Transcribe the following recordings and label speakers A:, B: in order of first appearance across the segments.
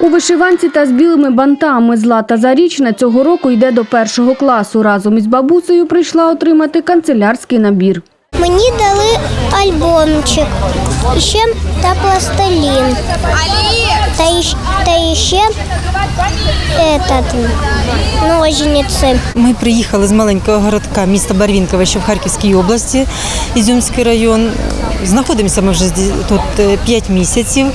A: У вишиванці та з білими бантами Злата Зарічна цього року йде до першого класу. Разом із бабусею прийшла отримати канцелярський набір.
B: Мені дали альбомчик, і ще та пластилін. Та, іщ- та ще этот, ножниці.
C: Ми приїхали з маленького городка міста Барвінкове, що в Харківській області, Ізюмський район. Знаходимося ми вже тут 5 місяців.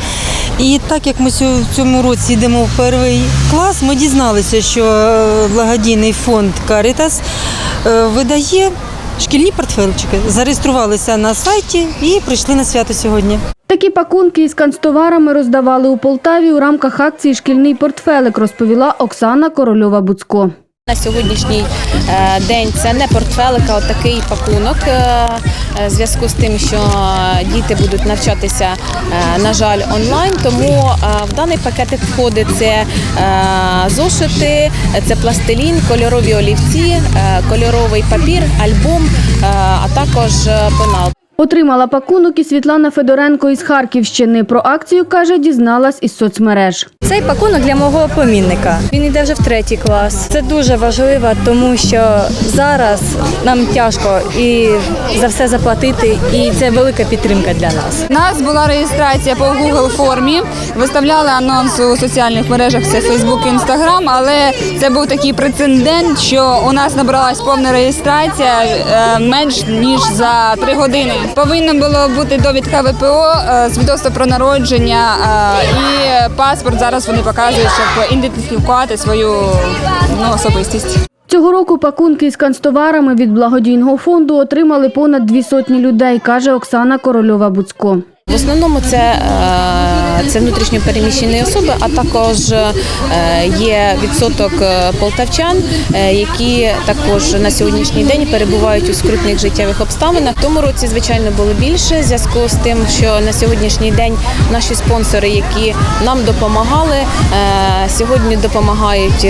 C: І так як ми в цьому році йдемо в перший клас, ми дізналися, що е, благодійний фонд Карітас е, видає шкільні портфельчики. Зареєструвалися на сайті і прийшли на свято сьогодні.
A: Такі пакунки із канцтоварами роздавали у Полтаві у рамках акції Шкільний портфелик, розповіла Оксана Корольова-Буцько.
D: На сьогоднішній е, день це не портфелик, а такий пакунок. е, е, В зв'язку з тим, що діти будуть навчатися, е, на жаль, онлайн. Тому е, в даний пакетик входить це е, зошити, це пластилін, кольорові олівці, е, кольоровий папір, альбом, е, а також е, пенал.
A: Отримала пакунок і Світлана Федоренко із Харківщини. Про акцію, каже, дізналась із соцмереж.
E: Цей пакунок для мого племінника. Він йде вже в третій клас. Це дуже важливо, тому що зараз нам тяжко і за все заплатити, і це велика підтримка для нас.
F: У нас була реєстрація по Google формі. Виставляли анонс у соціальних мережах, це Facebook Instagram, але це був такий прецедент, що у нас набралась повна реєстрація е, менш ніж за три години. Повинно було бути довідка ВПО, е, свідоцтво про народження е, і паспорт. Зараз вони показують, щоб ідентифікувати свою ну, особистість.
A: Цього року пакунки із канцтоварами від благодійного фонду отримали понад дві сотні людей, каже Оксана Корольова-Буцько.
D: В основному це, е, це внутрішньо особи, а також е, є відсоток е, полтавчан, які також на сьогоднішній день перебувають у скрутних життєвих обставинах. Тому році, звичайно, було більше в зв'язку з тим, що на сьогоднішній день наші спонсори, які нам допомагали, сьогодні допомагають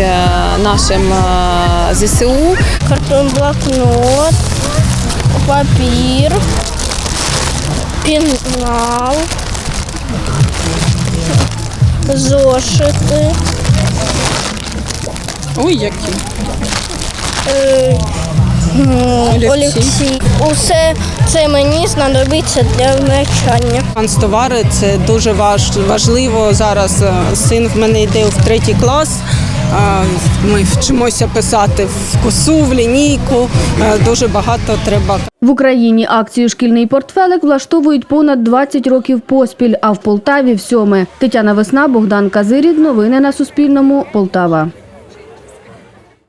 D: нашим ЗСУ.
B: Картон блокнот, папір, пенал, зошити.
F: Ой, які.
B: Е, олівці. Усе це мені знадобиться для навчання.
G: Канцтовари це дуже важ, важливо. Зараз е, син в мене йде в третій клас. Ми вчимося писати в косу, в лінійку. Е, Дуже багато треба
A: В Україні акцію Шкільний портфелик влаштовують понад 20 років поспіль, а в Полтаві – всьоме. Тетяна Весна, Богдан Казирід. Новини на Суспільному. Полтава.